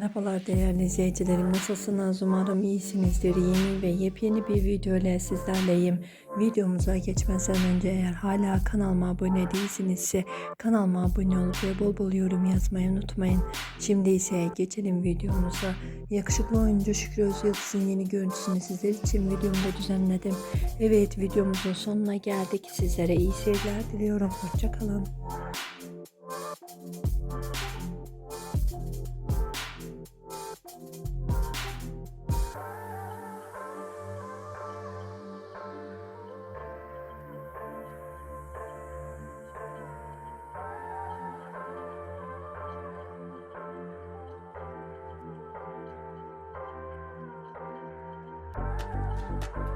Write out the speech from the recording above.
Merhabalar değerli izleyicilerim. Nasılsınız? Umarım iyisinizdir. Yeni ve yepyeni bir video ile sizlerleyim. Videomuza geçmeden önce eğer hala kanalıma abone değilsinizse kanalıma abone olup ve bol bol yorum yazmayı unutmayın. Şimdi ise geçelim videomuza. Yakışıklı oyuncu Şükrü Özyıldız'ın yeni görüntüsünü sizler için videomda düzenledim. Evet videomuzun sonuna geldik. Sizlere iyi seyirler diliyorum. Hoşçakalın Música